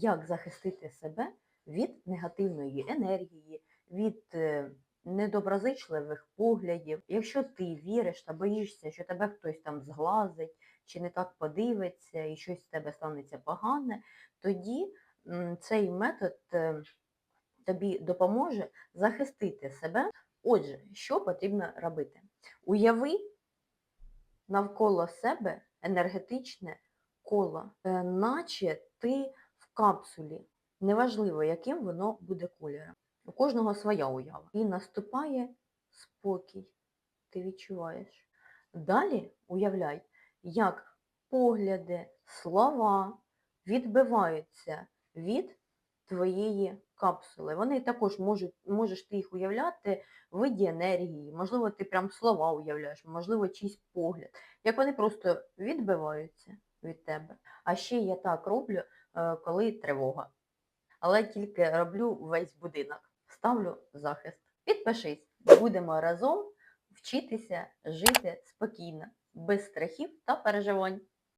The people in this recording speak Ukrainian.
як захистити себе від негативної енергії, від е, недоброзичливих поглядів. Якщо ти віриш та боїшся, що тебе хтось там зглазить чи не так подивиться і щось з тебе станеться погане, тоді цей метод е, тобі допоможе захистити себе. Отже, що потрібно робити? Уяви навколо себе енергетичне коло, е, наче ти капсулі. Неважливо, яким воно буде кольором. У кожного своя уява. І наступає спокій. Ти відчуваєш. Далі уявляй, як погляди, слова відбиваються від твоєї капсули. Вони також можуть, можеш ти їх уявляти в виді енергії, можливо, ти прям слова уявляєш, можливо, чийсь погляд. Як вони просто відбиваються від тебе. А ще я так роблю, коли тривога. Але тільки роблю весь будинок. Ставлю захист. Підпишись, будемо разом вчитися жити спокійно, без страхів та переживань.